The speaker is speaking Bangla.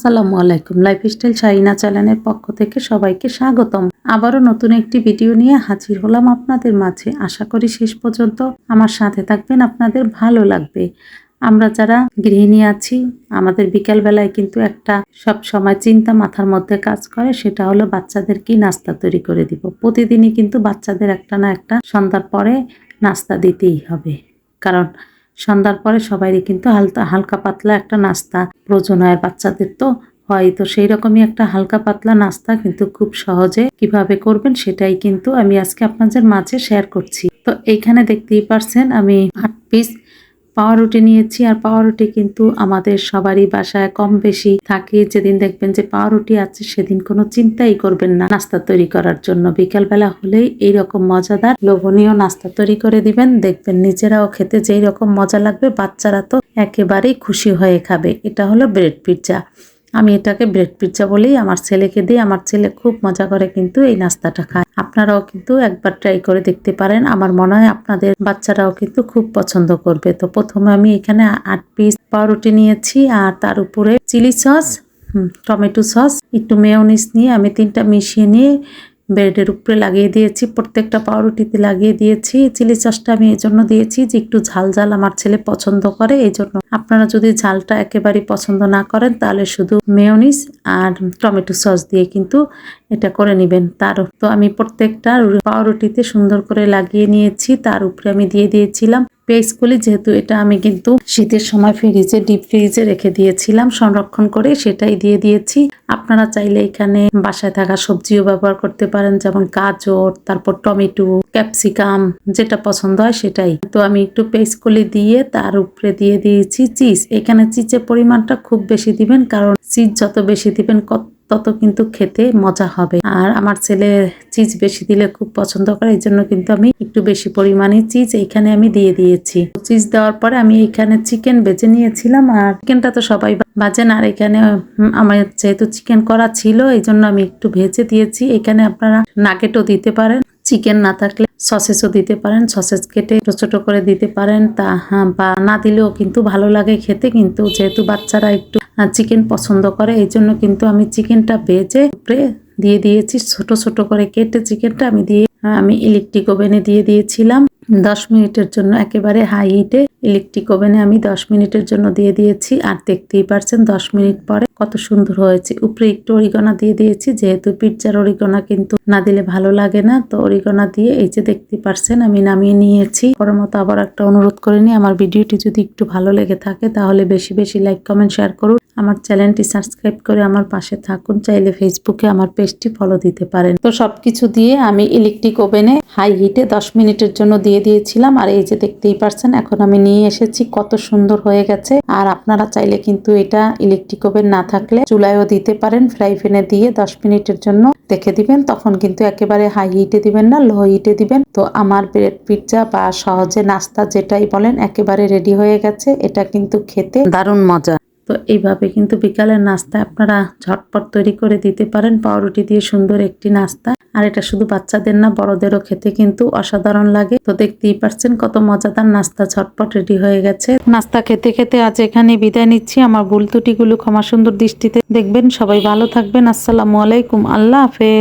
আসসালামু আলাইকুম। লাইফস্টাইল শাহিনা চ্যানেলের পক্ষ থেকে সবাইকে স্বাগতম। আবারও নতুন একটি ভিডিও নিয়ে হাজির হলাম আপনাদের মাঝে। আশা করি শেষ পর্যন্ত আমার সাথে থাকবেন, আপনাদের ভালো লাগবে। আমরা যারা গৃহিণী আছি, আমাদের বিকালবেলায় কিন্তু একটা সব সময় চিন্তা মাথার মধ্যে কাজ করে, সেটা হলো বাচ্চাদের কি নাস্তা তৈরি করে দিব। প্রতিদিনই কিন্তু বাচ্চাদের একটা না একটা সন্ধ্যার পরে নাস্তা দিতেই হবে। কারণ সন্ধ্যার পরে সবারই কিন্তু হালকা হালকা পাতলা একটা নাস্তা প্রয়োজন হয় বাচ্চাদের তো হয়। তো সেই রকমই একটা হালকা পাতলা নাস্তা কিন্তু খুব সহজে কীভাবে করবেন সেটাই কিন্তু আমি আজকে আপনাদের মাঝে শেয়ার করছি। তো এইখানে দেখতেই পারছেন আমি আট পিস পাউরুটি নিয়েছি আর পাউরুটি কিন্তু আমাদের সবারই বাসায় কম বেশি থাকে। যেদিন দেখবেন যে পাউরুটি আছে, সেদিন কোনো চিন্তাই করবেন না। নাস্তা তৈরি করার জন্য বিকালবেলা হলেই এইরকম মজাদার লোভনীয় নাস্তা তৈরি করে দিবেন। দেখবেন নিজেরাও খেতে যেই রকম মজা লাগবে, বাচ্চারা তো একেবারেই খুশি হয়ে খাবে। এটা হলো ব্রেড পিৎজা আমি এটাকে ব্রেড পিৎজা বলেই আমার ছেলেকে দিই। আমার ছেলে খুব মজা করে কিন্তু এই নাস্তাটা খায়। আপনারাও কিন্তু একবার ট্রাই করে দেখতে পারেন। আমার মনে হয় আপনাদের বাচ্চারাও কিন্তু খুব পছন্দ করবে। তো প্রথমে আমি এখানে আট পিস পাউরুটি নিয়েছি আর তার উপরে চিলি সস টমেটো সস একটু মেয়নিস নিয়ে আমি তিনটা মিশিয়ে নিয়ে ব্রেডের উপরে লাগিয়ে দিয়েছি, প্রত্যেকটা পাউরুটিতে লাগিয়ে দিয়েছি। চিলি সসটা আমি এই জন্য দিয়েছি যে একটু ঝাল ঝাল আমার ছেলে পছন্দ করে এই জন্য আপনারা যদি ঝালটা একেবারেই পছন্দ না করেন, তাহলে শুধু মেয়নিস আর টমেটো সস দিয়ে কিন্তু এটা করে নেবেন তার তো আমি প্রত্যেকটা পাউরুটিতে সুন্দর করে লাগিয়ে নিয়েছি, তার উপরে আমি দিয়ে দিয়েছিলাম পেস্টগুলি যেহেতু এটা আমি কিন্তু শীতের সময় ফ্রিজে ডিপ ফ্রিজে রেখে দিয়েছিলাম, সংরক্ষণ করে সেটাই দিয়ে দিয়েছি। আপনারা চাইলে এখানে বাসায় থাকা সবজিও ব্যবহার করতে পারেন, যেমন গাজর, তারপর টমেটো, ক্যাপসিকাম, যেটা পছন্দ হয় সেটাই। তো আমি একটু পেস্টগুলি দিয়ে তার উপরে দিয়ে দিয়েছি চিজ এখানে চিজের পরিমাণটা খুব বেশি দিবেন, কারণ চিজ যত বেশি দিবেন, কত তত কিন্তু খেতে মজা হবে। আর আমার ছেলে চিজ বেশি দিলে খুব পছন্দ করে এই জন্য কিন্তু আমি একটু বেশি পরিমাণে চিজ এইখানে আমি দিয়ে দিয়েছি। চিজ দেওয়ার পরে আমি এখানে চিকেন বেজে নিয়েছিলাম আর চিকেনটা তো সবাই বাজেন আর এখানে আমার যেহেতু চিকেন করা ছিল এই জন্য আমি একটু ভেজে দিয়েছি। এখানে আপনারা নাগেটও দিতে পারেন চিকেন না থাকলে সসেসও দিতে পারেন সসেস কেটে ছোট ছোট করে দিতে পারেন। তা হ্যাঁ, বা না দিলেও কিন্তু ভালো লাগে খেতে কিন্তু যেহেতু বাচ্চারা একটু চিকেন পছন্দ করে, এই জন্য কিন্তু আমি চিকেনটা ভেজে উপরে দিয়ে দিয়েছি। ছোট ছোট করে কেটে চিকেনটা আমি দিয়ে আমি ইলেকট্রিক ওভেনে দিয়ে দিয়েছিলাম। দশ মিনিটের জন্য একেবারে হাই হিটে ইলেকট্রিক ওভেনে আমি দশ মিনিটের জন্য দিয়ে দিয়েছি। আর দেখতেই পারছেন, দশ মিনিট পরে কত সুন্দর হয়েছে। উপরে একটু অরিগনা দিয়ে দিয়েছি, যেহেতু পিৎজার অরিগনা কিন্তু না দিলে ভালো লাগে না। তো অরিগনা দিয়ে এই যে দেখতে পারছেন, আমি নামিয়ে নিয়েছি। পরের মতো আবার একটা অনুরোধ করে নিই, আমার ভিডিওটি যদি একটু ভালো লেগে থাকে, তাহলে বেশি বেশি লাইক কমেন্ট শেয়ার করুন। আমার চ্যানেলটি সাবস্ক্রাইব করে আমার পাশে থাকুন, চাইলে ফেসবুকে আমার পেজটি ফলো দিতে পারেন। তো সবকিছু দিয়ে আমি ইলেকট্রিক ওভেনে হাই হিটে দশ মিনিটের জন্য দিয়ে দিয়েছিলাম, আর এই যে দেখতেই পারছেন, এখন আমি নিয়ে এসেছি, কত সুন্দর হয়ে গেছে। আর আপনারা চাইলে কিন্তু এটা ইলেকট্রিক ওভেন না থাকলে চুলায়ও দিতে পারেন, ফ্রাই প্যানে দিয়ে দশ মিনিটের জন্য দেখে দিবেন, তখন কিন্তু একেবারে হাই হিটে দিবেন না, লো হিটে দিবেন। তো আমার ব্রেড পিৎজা বা সহজে নাস্তা যেটাই বলেন, একেবারে রেডি হয়ে গেছে, এটা কিন্তু খেতে দারুণ মজা। তো এইভাবে কিন্তু বিকালের নাস্তা আপনারা ঝটপট তৈরি করে দিতে পারেন পাউরুটি দিয়ে সুন্দর একটি নাস্তা। আর এটা শুধু বাচ্চাদের না, বড়দেরও খেতে কিন্তু অসাধারণ লাগে। তো দেখতেই পারছেন কত মজাদার নাস্তা ঝটপট রেডি হয়ে গেছে। নাস্তা খেতে খেতে আজ এখানে বিদায় নিচ্ছি। আমার ভুল ত্রুটিগুলো ক্ষমা সুন্দর দৃষ্টিতে দেখবেন। সবাই ভালো থাকবেন। আসসালামু আলাইকুম। আল্লাহ হাফেজ।